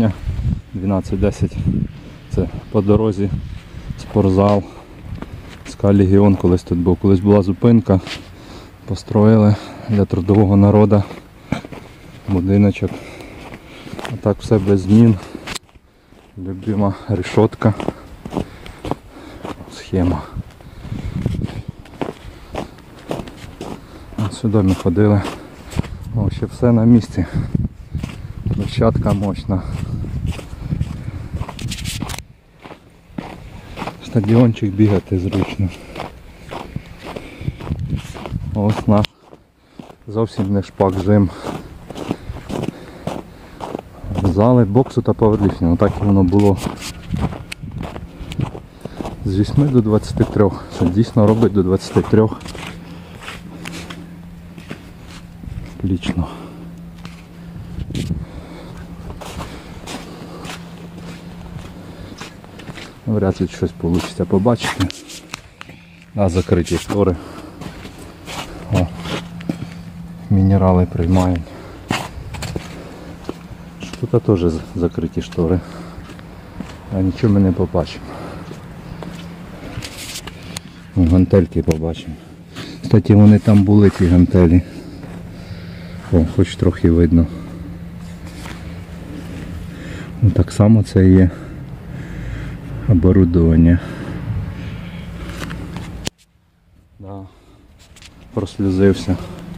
жовтня 12.10. Це по дорозі спортзал. СКА Легіон колись тут був. Колись була зупинка. Построїли для трудового народу будиночок. А так все без змін. Любима решетка. Схема. Ось Сюди ми ходили. О, ще все на місці. Площадка мощна. Стадіончик бігати зручно. Ось наш зовсім не шпак жим. Зали боксу та паверліфтингу, так і воно було. З 8 до 23. Це дійсно робить до 23. Отлично. Вряд ли щось вийде побачити. А закриті штори. О, мінерали приймають. Тут теж закриті штори. А нічого ми не побачимо. Гантельки побачимо. Кстати, вони там були ті гантелі. О, хоч трохи видно. Ну, так само це є оборудовання. Да. Прослюзився.